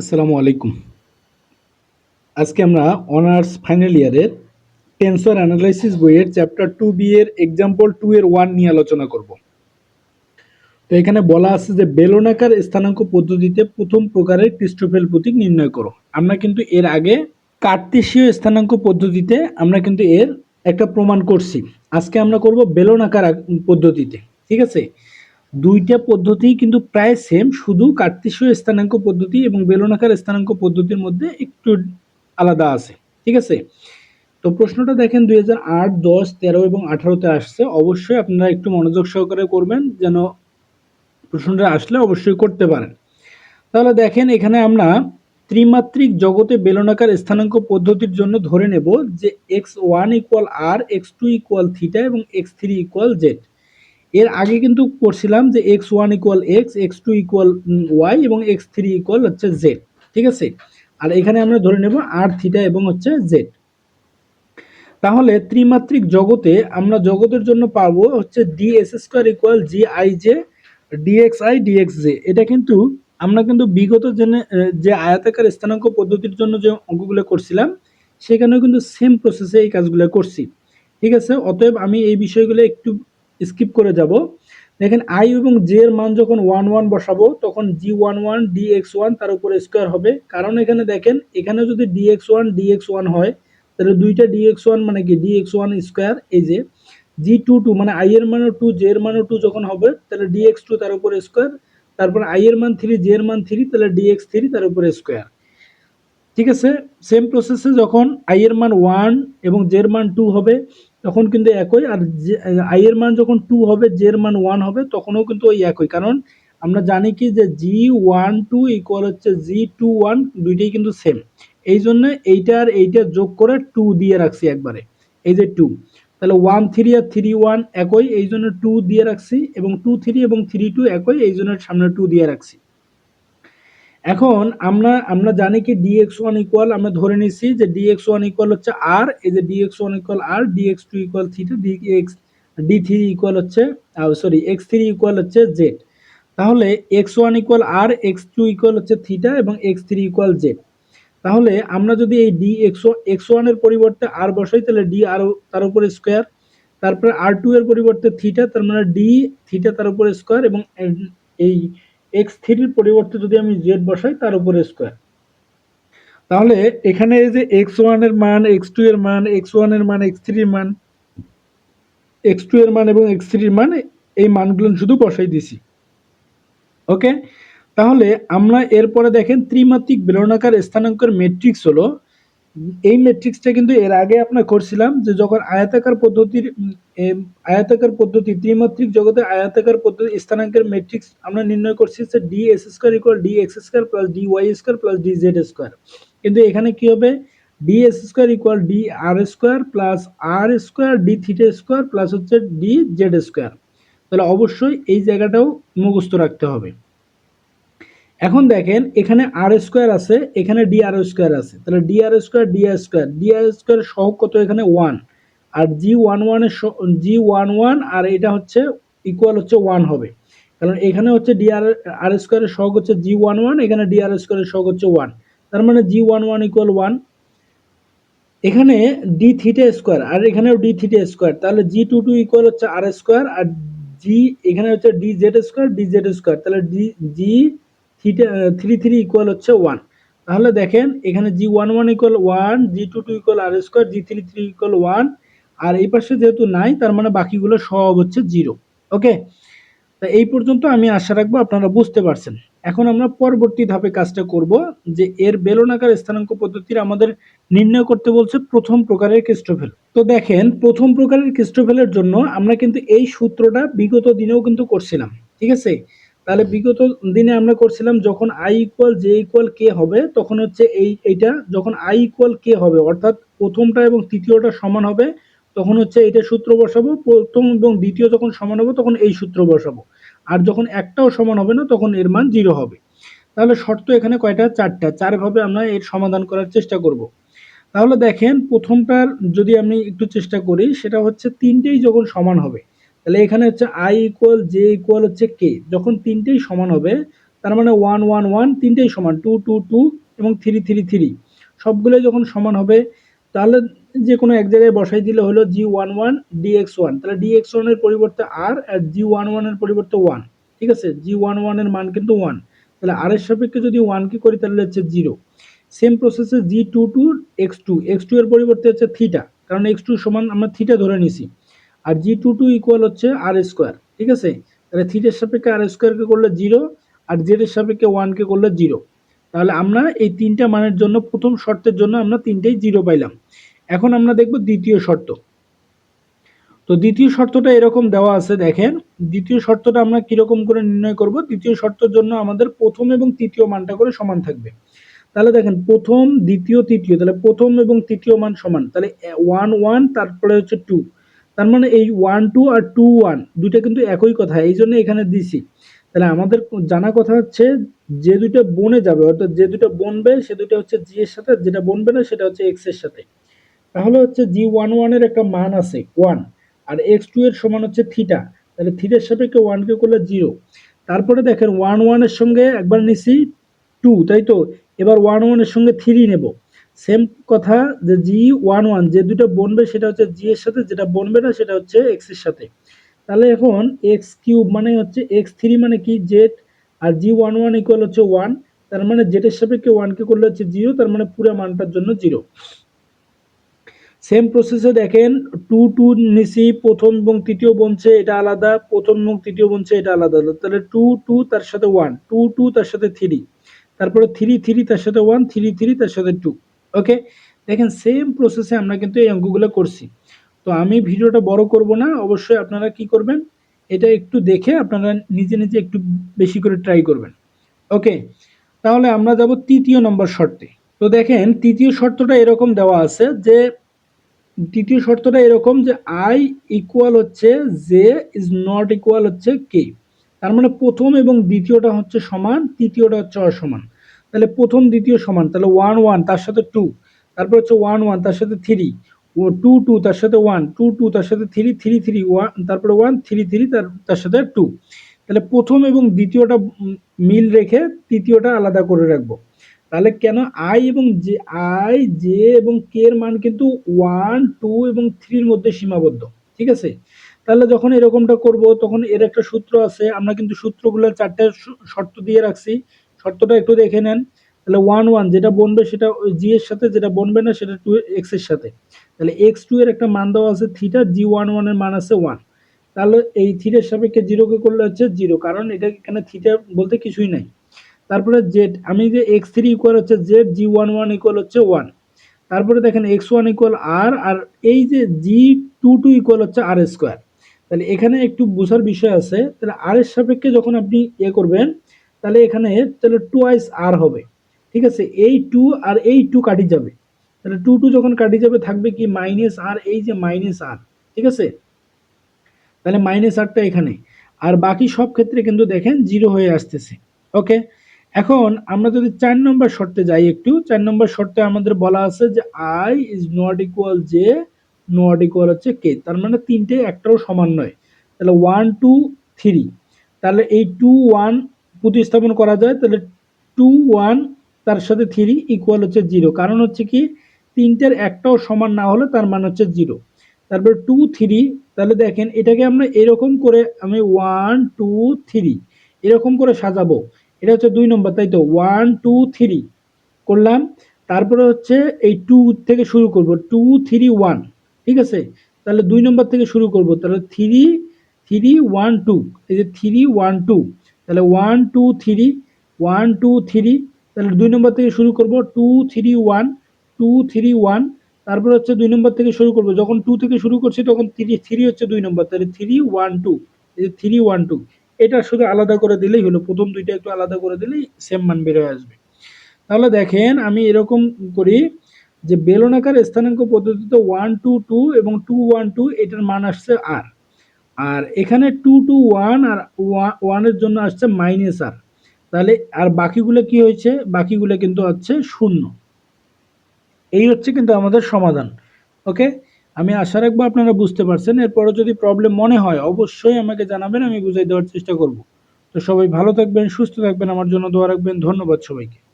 আসসালামু আলাইকুম। আজকে আমরা অনার্স ফাইনাল ইয়ারের টেন্সর অ্যানালাইসিস বইয়ের চ্যাপ্টার টু বি এর এক্সাম্পল টু এর ওয়ান নিয়ে আলোচনা করব। তো এখানে বলা আছে যে বেলনাকার স্থানাঙ্ক পদ্ধতিতে প্রথম প্রকারের ক্রিস্টোফেল প্রতীক নির্ণয় করো। আমরা কিন্তু এর আগে কার্তেশীয় স্থানাঙ্ক পদ্ধতিতে আমরা কিন্তু এর একটা প্রমাণ করছি। আজকে আমরা করব বেলনাকার পদ্ধতিতে, ঠিক আছে? দুইটা পদ্ধতি কিন্তু প্রায় সেম শুধু কার্তেশীয় স্থানাঙ্ক পদ্ধতি এবং বেলনাকার স্থানাঙ্ক পদ্ধতির মধ্যে একটু আলাদা আছে, ঠিক আছে? তো প্রশ্নটা দেখেন দুই হাজার আট, দশ, তেরো এবং আঠারোতে আসছে। অবশ্যই আপনারা একটু মনোযোগ সহকারে করবেন, যেন প্রশ্নটা আসলে অবশ্যই করতে পারেন। তাহলে দেখেন এখানে আমরা ত্রিমাত্রিক জগতে বেলনাকার স্থানাঙ্ক পদ্ধতির জন্য ধরে নেব যে X one equal R X two equal theta এবং এক্স থ্রি ইকুয়াল জেড এর আগে কিন্তু করছিলাম যে X one equal X X two equal Y এবং এক্স থ্রি ইকুয়াল হচ্ছে জেড ঠিক আছে? আর এখানে আমরা ধরে নেব আর থিটা এবং হচ্ছে জেড তাহলে ত্রিমাত্রিক জগতে আমরা জগতের জন্য পাবো হচ্ছে D S square equal G I J DX I DX J এটা কিন্তু আমরা কিন্তু বিগত জেনে যে আয়তাকার স্থানাঙ্ক পদ্ধতির জন্য যে অঙ্কগুলো করছিলাম, সেখানেও কিন্তু সেম প্রসেসে এই কাজগুলো করছি। ঠিক আছে? অতএব আমি এই বিষয়গুলো একটু স্কিপ করে যাব। দেখেন আই এবং জে এর মান যখন ওয়ান ওয়ান বসাবো, তখন G one one D X one তার উপরে স্কোয়ার হবে। কারণ এখানে দেখেন, এখানে যদি D X one D X one হয়, তাহলে দুইটা ডি এক্স ওয়ান মানে কি? ডি এক্স ওয়ান স্কোয়ার এই যে জি টু টু মানে আই এর মানও টু জে এর মানও টু যখন হবে, তাহলে ডি এক্স টু তার উপরে স্কোয়ার তারপর আই এর মান থ্রি জে এর মান থ্রি তাহলে ডি এক্স থ্রি তার উপরে স্কোয়ার ঠিক আছে? সেম প্রসেসে যখন আই এর মান ওয়ান এবং জে এর মান টু হবে তখন কিন্তু একই, আর আই এর মান যখন টু হবে জে এর মান ওয়ান হবে, তখনও কিন্তু ওই একই। কারণ আমরা জানি কি যে জি ওয়ান টু ইকুয়াল হচ্ছে জি টু ওয়ান দুইটাই কিন্তু সেম এই জন্য এইটা আর এইটা যোগ করে টু দিয়ে রাখছি একবারে। এই যে টু তাহলে ওয়ান থ্রি আর থ্রি ওয়ান একই, এই জন্য টু দিয়ে রাখছি, এবং টু থ্রি এবং থ্রি টু একই, এই জন্য সামনে টু দিয়ে রাখছি। এখন আমরা আমরা জানি কি ডিএক্স ওয়ান ইকুয়াল আমরা ধরে নিছি যে ডিএক্স ওয়ান ইকুয়াল হচ্ছে আর এই যে DX one equal R DX two equal theta DX D three equal হচ্ছে সরি এক্স থ্রি ইকুয়াল হচ্ছে জেড তাহলে X one equal R X two equal হচ্ছে থিটা এবং এক্স থ্রি ইকুয়াল জেড তাহলে আমরা যদি এই ডি এক্স এক্স ওয়ানের পরিবর্তে আর বসাই, তাহলে ডি আর তার উপরে স্কোয়ার তারপরে আর টু এর পরিবর্তে থিটা তার মানে ডি থিটা তার উপরে স্কোয়ার এবং এই এক্স থ্রির পরিবর্তে যদি আমি জেড বসাই, তার উপরে স্কোয়ার তাহলে এখানে এই যে এক্স ওয়ানের মান এক্স টু এর মান এক্স ওয়ানের মান এক্স থ্রির মান এক্স টু এর মান এবং এক্স থ্রির মান, এই মানগুলো শুধু বসাই দিছি ওকে তাহলে আমরা এরপরে দেখেন ত্রিমাত্রিক বেলনাকার স্থানাঙ্কের মেট্রিক্স হলো এই ম্যাট্রিক্সটা কিন্তু এর আগে আপনার করছিলাম যে যখন আয়তাকার পদ্ধতির আয়তাকার পদ্ধতি, ত্রিমাত্রিক জগতে আয়তাকার পদ্ধতি স্থানাঙ্কের ম্যাট্রিক্স আমরা নির্ণয় করছি যে D S square equal D X square plus D Y square plus D Z square কিন্তু এখানে কি হবে? D S square equal D R square plus R square D theta square plus হচ্ছে ডি জেড স্কোয়ার তাহলে অবশ্যই এই জায়গাটাও মুখস্থ রাখতে হবে। এখন দেখেন, এখানে আর স্কোয়ার আছে, এখানে ডি আর স্কোয়ার আছে। তাহলে D R square D R square D R square সহগ কত এখানে? ওয়ান আর জি ওয়ান ওয়ানের জি ওয়ান ওয়ান আর এটা হচ্ছে ইকুয়াল হচ্ছে ওয়ান হবে। কারণ এখানে হচ্ছে ডি আর আর স্কোয়ারের সহগ হচ্ছে জি ওয়ান ওয়ান এখানে ডি আর স্কোয়ারের সহগ হচ্ছে ওয়ান তার মানে G one one equal one এখানে ডি থিটা স্কোয়ার আর এখানেও ডি থিটা স্কোয়ার তাহলে জি টু টু ইকুয়াল হচ্ছে আর স্কোয়ার আর জি এখানে হচ্ছে D Z square D Z square তাহলে D G three three equal হচ্ছে ওয়ান তাহলে দেখেন, এখানে G one one equal one G two two equal R square G three three equal one আর এই পাশে যেহেতু নাই, তার মানে বাকিগুলো সব হচ্ছে জিরো ওকে তা এই পর্যন্ত আমি আশা রাখব আপনারা বুঝতে পারছেন। এখন আমরা পরবর্তী ধাপে কাজটা করব, যে এর বেলনাকার স্থানাঙ্ক পদ্ধতির আমাদের নির্ণয় করতে বলছে প্রথম প্রকারের ক্রিস্টোফেল। তো দেখেন, প্রথম প্রকারের ক্রিস্টোফেলের জন্য আমরা কিন্তু এই সূত্রটা বিগত দিনেও কিন্তু করছিলাম, ঠিক আছে? তাহলে বিগত দিনে আমরা করছিলাম যখন I equal J equal K হবে, তখন হচ্ছে এই, এইটা যখন আই ইকুয়াল কে হবে, অর্থাৎ প্রথমটা এবং তৃতীয়টা সমান হবে, তখন হচ্ছে এইটা সূত্র বসাবো, প্রথম এবং দ্বিতীয় যখন সমান হবে, তখন এই সূত্র বসাবো। আর যখন একটাও সমান হবে না, তখন এর মান জিরো হবে। তাহলে শর্ত এখানে কয়টা? চারটা। চারভাবে আমরা এর সমাধান করার চেষ্টা করব। তাহলে দেখেন, প্রথমটার যদি আমি একটু চেষ্টা করি, সেটা হচ্ছে তিনটেই যখন সমান হবে তাহলে এখানে হচ্ছে আই ইকুয়াল জে ইকুয়াল হচ্ছে কে যখন তিনটেই সমান হবে, তার মানে ওয়ান ওয়ান ওয়ান তিনটেই সমান টু টু টু এবং থ্রি থ্রি থ্রি সবগুলোই যখন সমান হবে, তাহলে যে কোনো এক জায়গায় বসাই দিলে হলো G one one DX one তাহলে ডিএক্স ওয়ানের পরিবর্তে আর আর জি ওয়ান ওয়ানের পরিবর্তে ওয়ান ঠিক আছে? জি ওয়ান ওয়ানের মান কিন্তু ওয়ান তাহলে আর এর সাপেক্ষে যদি ওয়ানকে করি, তাহলে হচ্ছে জিরো সেম প্রসেসে G two two X two X two এর পরিবর্তে হচ্ছে থিটা কারণ এক্স টু সমান আমরা থিটা ধরে নিছি। আর জি টু টু ইকুয়াল হচ্ছে আর স্কোয়ার ঠিক আছে? তাহলে থিটার সাপেক্ষে আর স্কোয়ারকে করলে জিরো আর জেড এর সাপেক্ষে ওয়ানকে করলে জিরো তাহলে আমরা এই তিনটা মানের জন্য প্রথম শর্তের জন্য আমরা তিনটেই জিরো পাইলাম। এখন আমরা দেখব দ্বিতীয় শর্ত। তো দ্বিতীয় শর্তটা এরকম দেওয়া আছে, দেখেন। দ্বিতীয় শর্তটা আমরা কীরকম করে নির্ণয় করব? দ্বিতীয় শর্তের জন্য আমাদের প্রথম এবং তৃতীয় মানটা করে সমান থাকবে। তাহলে দেখেন, প্রথম, দ্বিতীয়, তৃতীয়, তাহলে প্রথম এবং তৃতীয় মান সমান। তাহলে ওয়ান ওয়ান তারপরে হচ্ছে টু তার মানে এই ওয়ান টু আর টু ওয়ান দুইটা কিন্তু একই কথা, এই জন্য এখানে দিছি। তাহলে আমাদের জানা কথা হচ্ছে যে দুটো বনে যাবে, অর্থাৎ যে দুটো বনবে, সে দুটো হচ্ছে জি এর সাথে যেটা বনবে না, সেটা হচ্ছে এক্সের সাথে। তাহলে হচ্ছে জি ওয়ান ওয়ানের একটা মান আছে ওয়ান আর এক্স টু এর সমান হচ্ছে থিটা তাহলে থিটার সাপেক্ষে ওয়ানকে করলে জিরো তারপরে দেখেন ওয়ান ওয়ানের সঙ্গে একবার নিছি টু তাই তো? এবার ওয়ান ওয়ানের সঙ্গে থ্রি নেব। সেম কথা, যে জি ওয়ান ওয়ান যে দুটো বনবে সেটা হচ্ছে জি এর সাথে, যেটা বনবে না সেটা হচ্ছে এক্সের সাথে। তাহলে এখন এক্স কিউব মানে হচ্ছে এক্স থ্রি মানে কি? জেড আর জি ওয়ান ওয়ান ইকুয়াল হচ্ছে ওয়ান তার মানে জেটের সাপেক্ষে ওয়ানকে করলে হচ্ছে জিরো তার মানে পুরো মানটার জন্য জিরো সেম প্রসেসে দেখেন টু টু নিসি প্রথম এবং তৃতীয় বনছে, এটা আলাদা, প্রথম এবং তৃতীয় বনছে, এটা আলাদা। আলাদা তাহলে টু টু তার সাথে ওয়ান টু টু তার সাথে থ্রি তারপরে থ্রি থ্রি তার সাথে ওয়ান থ্রি থ্রি তার সাথে টু ওকে দেখেন সেম প্রসেসে আমরা কিন্তু এই অঙ্কগুলো করছি। তো আমি ভিডিওটা বড় করব না, অবশ্যই আপনারা কি করবেন, এটা একটু দেখে আপনারা নিজে নিজে একটু বেশি করে ট্রাই করবেন। ওকে তাহলে আমরা যাব তৃতীয় নম্বর শর্তে। তো দেখেন, তৃতীয় শর্তটা এরকম দেওয়া আছে যে, তৃতীয় শর্তটা এরকম যে আই ইকুয়াল হচ্ছে জে ইজ নট ইকুয়াল হচ্ছে কে তার মানে প্রথম এবং দ্বিতীয়টা হচ্ছে সমান, তৃতীয়টা হচ্ছে অসমান। তাহলে প্রথম দ্বিতীয় সমান, তাহলে ওয়ান ওয়ান তার সাথে টু তারপর হচ্ছে ওয়ান ওয়ান তার সাথে থ্রি ও টু টু তার সাথে ওয়ান টু টু তার সাথে থ্রি থ্রি থ্রি ওয়ান তারপরে ওয়ান থ্রি থ্রি তার তার সাথে টু তাহলে প্রথম এবং দ্বিতীয়টা মিল রেখে তৃতীয়টা আলাদা করে রাখব। তাহলে কেন আই এবং জে আই জে এবং কে এর মান কিন্তু ওয়ান টু এবং থ্রির মধ্যে সীমাবদ্ধ, ঠিক আছে? তাহলে যখন এরকমটা করব, তখন এর একটা সূত্র আছে, আমরা কিন্তু সূত্রগুলো চারটে শর্ত দিয়ে রাখছি। শর্তটা একটু দেখে নেন। তাহলে ওয়ান ওয়ান যেটা বনবে সেটা জি এর সাথে, যেটা বনবে না সেটা টু এক্সের সাথে। তাহলে এক্স টু এর একটা মান দেওয়া আছে থিটা জি ওয়ান ওয়ানের মান আছে ওয়ান তাহলে এই থিটার সাপেক্ষে জিরোকে করলে হচ্ছে জিরো কারণ এটা এখানে থিটা বলতে কিছুই নাই। তারপরে জেড আমি যে এক্স থ্রি ইকুয়াল হচ্ছে Z G one one equal হচ্ছে ওয়ান তারপরে দেখেন এক্স ওয়ান ইকুয়াল আর আর এই যে জি টু টু ইকুয়াল হচ্ছে আর স্কোয়ার তাহলে এখানে একটু বোঝার বিষয় আছে। তাহলে আর এর সাপেক্ষে যখন আপনি ইয়ে করবেন তাহলে এখানে তাহলে টুয়াইস আর হবে। ঠিক আছে? এই টু আর এই টু কাটি যাবে। তাহলে টু টু যখন কাটি যাবে, থাকবে কি মাইনাস আর এই যে মাইনাস আর ঠিক আছে? তাহলে মাইনাস আরটা এখানে। আর বাকি সব ক্ষেত্রে কিন্তু দেখেন জিরো হয়ে আসতেছে। ওকে এখন আমরা যদি চার নম্বর শর্তে যাই একটু, চার নম্বর শর্তে আমাদের বলা আছে যে I is not equal J not equal হচ্ছে কে তার মানে তিনটে একটাও সমান নয়। তাহলে ওয়ান টু থ্রি তাহলে এই টু ওয়ান প্রতিস্থাপন করা যায়, তাহলে টু ওয়ান তার সাথে থ্রি ইকুয়াল হচ্ছে জিরো কারণ হচ্ছে কি, তিনটের একটাও সমান না হলে তার মান হচ্ছে জিরো তারপর টু থ্রি তাহলে দেখেন এটাকে আমরা এরকম করে আমি ওয়ান টু থ্রি এরকম করে সাজাবো। এটা হচ্ছে দুই নম্বর, তাই তো? ওয়ান টু থ্রি করলাম। তারপরে হচ্ছে এই টু থেকে শুরু করব। টু থ্রি ওয়ান ঠিক আছে? তাহলে দুই নম্বর থেকে শুরু করব। তাহলে থ্রি থ্রি ওয়ান টু এই যে থ্রি ওয়ান টু তাহলে one two three one two three তাহলে দুই নম্বর থেকে শুরু করব two three one two three one তারপর হচ্ছে দুই নম্বর থেকে শুরু করব। যখন টু থেকে শুরু করছি, তখন থ্রি থ্রি হচ্ছে দুই নম্বর, তাহলে থ্রি ওয়ান টু এই থ্রি ওয়ান টু এটা শুধু আলাদা করে দিলেই হলো, প্রথম দুইটা একটু আলাদা করে দিলেই সেম মান বের হয়ে আসবে। তাহলে দেখেন, আমি এরকম করি যে বেলনাকার স্থানাঙ্ক পদ্ধতিতে ওয়ান টু টু এবং টু ওয়ান টু এটার মান আসছে আর আর এখানে টু টু ওয়ান আর ওয়ানের জন্য আসছে মাইনাস আর তাহলে আর বাকিগুলো কি হয়েছে? বাকিগুলো কিন্তু হচ্ছে শূন্য। এই হচ্ছে কিন্তু আমাদের সমাধান। ওকে? আমি আশা রাখব আপনারা বুঝতে পারছেন। এরপরে যদি প্রবলেম মনে হয়, অবশ্যই আমাকে জানাবেন, আমি বুঝাই দেওয়ার চেষ্টা করব। তো সবাই ভালো থাকবেন, সুস্থ থাকবেন, আমার জন্য দোয়া রাখবেন। ধন্যবাদ সবাইকে।